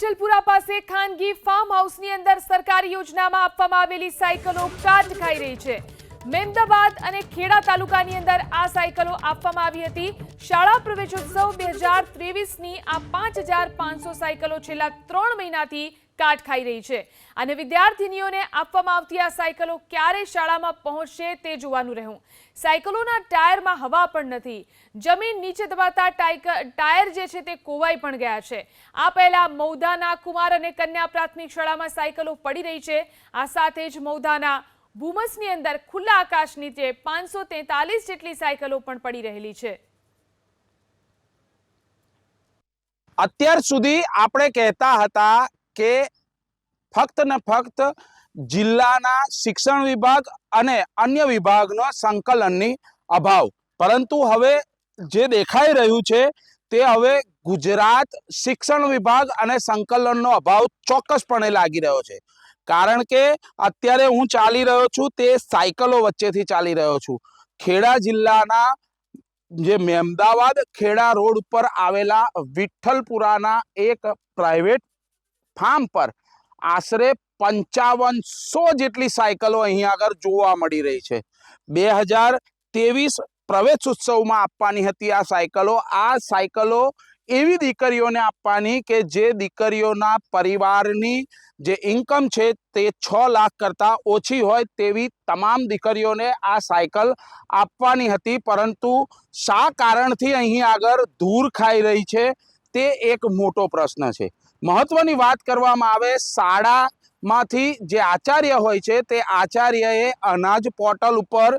વિઠ્ઠલપુરા પાસે ખાનગી ફાર્મ હાઉસની અંદર સરકારી યોજનામાં આપવામાં આવેલી સાયકલો કાટ ખાઈ રહી છે. મહેમદાબાદ અને ખેડા તાલુકાની અંદર આ સાયકલો આપવામાં આવી હતી. શાળા પ્રવેશોત્સવ બે હજાર ત્રેવીસની આ પાંચ હજાર પાંચસો સાયકલો છેલ્લા ત્રણ મહિનાથી કાટ ખાઈ રહી છે. અને વિદ્યાર્થીનીઓને આપવામાં આવતી આ સાયકલો ક્યારે શાળામાં પહોંચશે તે જોવાનું રહ્યું. સાયકલોના ટાયરમાં હવા પણ નથી. જમીન નીચે દબાતા ટાયર જે છે તે કોવાઈ પણ ગયા છે. આ પહેલા મૌધાના કુમાર અને કન્યા પ્રાથમિક શાળામાં સાયકલો પડી રહી છે. આ સાથે જ મૌધાના ભૂમસની અંદર ખુલ્લા આકાશ નીચે પાંચસો જેટલી સાયકલો પણ પડી રહેલી છે. અત્યાર સુધી આપણે કહેતા હતા કે ફક્ત ને ફક્ત જિલ્લાના શિક્ષણ વિભાગ અને અન્ય વિભાગનો સંકલનની અભાવ. પરંતુ હવે જે દેખાઈ રહ્યું છે તે હવે ગુજરાત શિક્ષણ વિભાગ અને સંકલનનો અભાવ ચોક્કસપણે લાગી રહ્યો છે. કારણ કે અત્યારે હું ચાલી રહ્યો છું તે સાયકલો વચ્ચેથી ચાલી રહ્યો છું. ખેડા જિલ્લાના જે મહેમદાવાદ ખેડા રોડ ઉપર આવેલા વિઠ્ઠલપુરાના એક પ્રાઇવેટ ફાર્મ પર આશરે પંચાવનસો જેટલી સાયકલો અહીં આગળ જોવા મળી રહી છે. બે હજાર ત્રેવીસ પ્રવેશ ઉત્સવમાં આપવાની હતી આ સાયકલો. આ સાયકલો એવી દીકરીઓને આપવાની કે જે દીકરીઓના પરિવારની જે ઇન્કમ છે તે છ લાખ કરતાં ઓછી હોય તેવી તમામ દીકરીઓને આ સાયકલ આપવાની હતી. પરંતુ શા કારણથી અહીં આગળ ધૂર ખાઈ રહી છે? તે એક મોટો પ્રશ્ન છે. મહત્વની વાત કરવામાં આવે શાળામાંથી જે આચાર્ય હોય છે, તે આચાર્યએ અનાજ પોર્ટલ ઉપર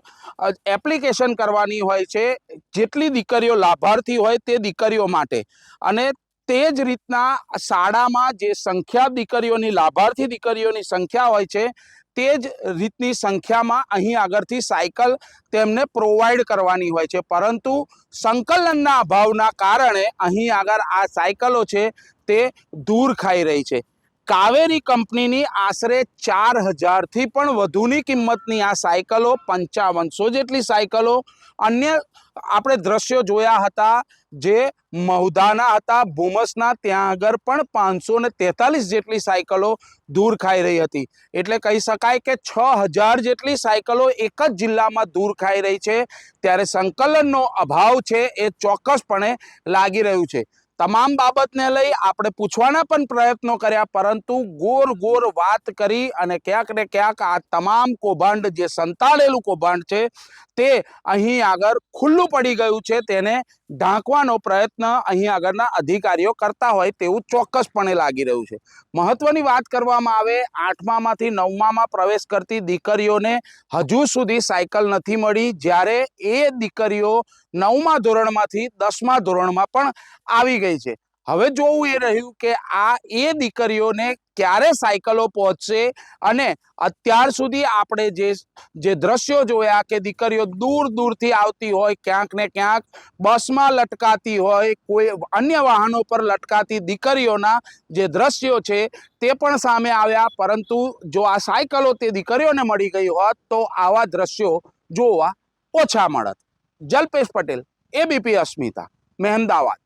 એપ્લિકેશન કરવાની હોય છે, જેટલી દીકરીઓ લાભાર્થી હોય તે દીકરીઓ માટે. અને તે જ રીતના શાળામાં જે સંખ્યા દીકરીઓની, લાભાર્થી દીકરીઓની સંખ્યા હોય છે તે જ રીતની સંખ્યામાં અહીં આગળથી સાયકલ તેમને પ્રોવાઈડ કરવાની હોય છે. પરંતુ સંકલનના અભાવના કારણે અહીં આગળ આ સાયકલો છે તે દૂર ખાઈ રહી છે. કાવેરી કંપનીની આશરે ચાર હજારથી પણ વધુની કિંમતની આ સાયકલો, પંચાવનસો જેટલી સાયકલો. અન્ય આપણે દ્રશ્યો જોયા હતા જે મહુધાના હતા, ભૂમસના, ત્યાં આગળ પણ પાંચસો ને તેતાલીસ જેટલી સાયકલો દૂર ખાઈ રહી હતી. એટલે કહી શકાય કે છ હજાર જેટલી સાયકલો એક જ જિલ્લામાં દૂર ખાઈ રહી છે. ત્યારે સંકલનનો અભાવ છે, એ ચોક્કસપણે લાગી રહ્યું છે. તમામ બાબતને લઈ આપણે પૂછવાના પણ પ્રયત્નો કર્યા, પરંતુ ગોર ગોર વાત કરી અને ક્યાંક ને ક્યાંક આ તમામ કૌભાંડ જે સંતાડેલું કૌભાંડ છે, તે અહીં આગળ ખુલ્લું પડી ગયું છે. તેને ઢાંકવાનો પ્રયત્ન અહીં આગળના અધિકારીઓ કરતા હોય તેવું ચોક્કસપણે લાગી રહ્યું છે. મહત્વની વાત કરવામાં આવે, આઠમામાંથી નવમામાં પ્રવેશ કરતી દીકરીઓને હજુ સુધી સાયકલ નથી મળી. જ્યારે એ દીકરીઓ નવમા ધોરણમાંથી દસમા ધોરણમાં પણ આવી ગઈ છે. હવે જોવું એ રહ્યું કે આ એ દીકરીઓને ક્યારે સાયકલો પહોંચશે અને અત્યાર સુધી આપણે જે જે દ્રશ્યો જોયા કે દીકરીઓ દૂર દૂરથી આવતી હોય, ક્યાંક ને ક્યાંક બસમાં લટકાતી હોય, કોઈ અન્ય વાહનો પર લટકાતી દીકરીઓના જે દ્રશ્યો છે તે પણ સામે આવ્યા. પરંતુ જો આ સાયકલો તે દીકરીઓને મળી ગઈ હોત તો આવા દ્રશ્યો જોવા ઓછા મળત. જલ્પેશ પટેલ એબીપી અસ્મિતા મહેમદાવાદ.